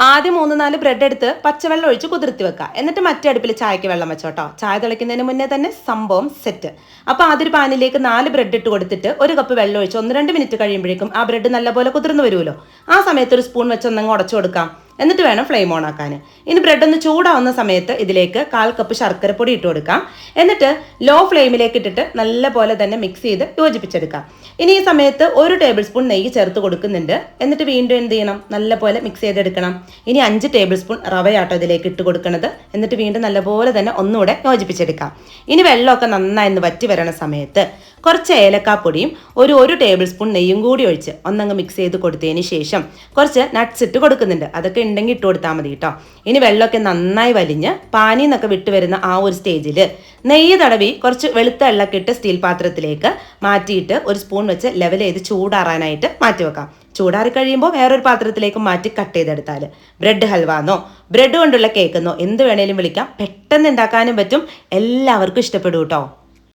ആദ്യം മൂന്ന് നാല് ബ്രെഡ് എടുത്ത് പച്ചവെള്ളം ഒഴിച്ച് കുതിർത്തി വെക്കുക. എന്നിട്ട് മറ്റേ അടുപ്പിൽ ചായക്ക് വെള്ളം വെച്ചോട്ടോ ചായ തിളയ്ക്കുന്നതിന് മുന്നേ തന്നെ സംഭവം സെറ്റ് അപ്പോൾ ആദ്യൊരു പാനിലേക്ക് നാല് ബ്രെഡ് ഇട്ട് കൊടുത്തിട്ട് ഒരു കപ്പ് വെള്ളം ഒഴിച്ച് ഒന്ന് രണ്ട് മിനിറ്റ് കഴിയുമ്പോഴേക്കും ആ ബ്രെഡ് നല്ലപോലെ കുതിർന്നു വരുമല്ലോ ആ സമയത്ത് ഒരു സ്പൂൺ വെച്ച് ഒന്നങ്ങ് ഉടച്ചു കൊടുക്കാം. എന്നിട്ട് വേണം ഫ്ലെയിം ഓൺ ആക്കാൻ. ഇനി ബ്രെഡ് ഒന്ന് ചൂടാവുന്ന സമയത്ത് ഇതിലേക്ക് കാൽ കപ്പ് ശർക്കരപ്പൊടി ഇട്ട് കൊടുക്കാം. എന്നിട്ട് ലോ ഫ്ലെയിമിലേക്ക് ഇട്ടിട്ട് നല്ല പോലെ തന്നെ മിക്സ് ചെയ്ത് യോജിപ്പിച്ചെടുക്കാം. ഇനി ഈ സമയത്ത് ഒരു ടേബിൾ സ്പൂൺ നെയ്യ് ചേർത്ത് കൊടുക്കുന്നുണ്ട്. എന്നിട്ട് വീണ്ടും എന്ത് ചെയ്യണം? നല്ല പോലെ മിക്സ് ചെയ്തെടുക്കണം. ഇനി അഞ്ച് ടേബിൾ സ്പൂൺ റവയാട്ടോ ഇതിലേക്ക് ഇട്ട് കൊടുക്കുന്നത് എന്നിട്ട് വീണ്ടും നല്ലപോലെ തന്നെ ഒന്നുകൂടെ യോജിപ്പിച്ചെടുക്കാം. ഇനി വെള്ളമൊക്കെ നന്നായി ഒന്ന് വറ്റി വരണ സമയത്ത് കുറച്ച് ഏലക്കാപ്പൊടിയും ഒരു ഒരു ടേബിൾ സ്പൂൺ നെയ്യും കൂടി ഒഴിച്ച് ഒന്നങ്ങ് മിക്സ് ചെയ്ത് കൊടുത്തതിന് ശേഷം കുറച്ച് നട്ട്സ് ഇട്ട് കൊടുക്കുന്നുണ്ട്. അതൊക്കെ ഉണ്ടെങ്കിൽ ഇട്ട് കൊടുത്താൽ മതി കേട്ടോ. ഇനി വെള്ളമൊക്കെ നന്നായി വലിഞ്ഞ് പാനി എന്നൊക്കെ വിട്ട് വരുന്ന ആ ഒരു സ്റ്റേജിൽ നെയ്യ് തടവി കുറച്ച് വെളുത്ത വെള്ളമൊക്കെ ഇട്ട് സ്റ്റീൽ പാത്രത്തിലേക്ക് മാറ്റിയിട്ട് ഒരു സ്പൂൺ വെച്ച് ലെവൽ ചെയ്ത് ചൂടാറാനായിട്ട് മാറ്റി വെക്കാം. ചൂടാറി കഴിയുമ്പോൾ വേറൊരു പാത്രത്തിലേക്ക് മാറ്റി കട്ട് ചെയ്തെടുത്താൽ ബ്രെഡ് ഹൽവാന്നോ ബ്രെഡ് കൊണ്ടുള്ള കേക്കെന്നോ എന്ത് വേണേലും വിളിക്കാം. പെട്ടെന്ന് ഉണ്ടാക്കാനും പറ്റും. എല്ലാവർക്കും ഇഷ്ടപ്പെടും കേട്ടോ.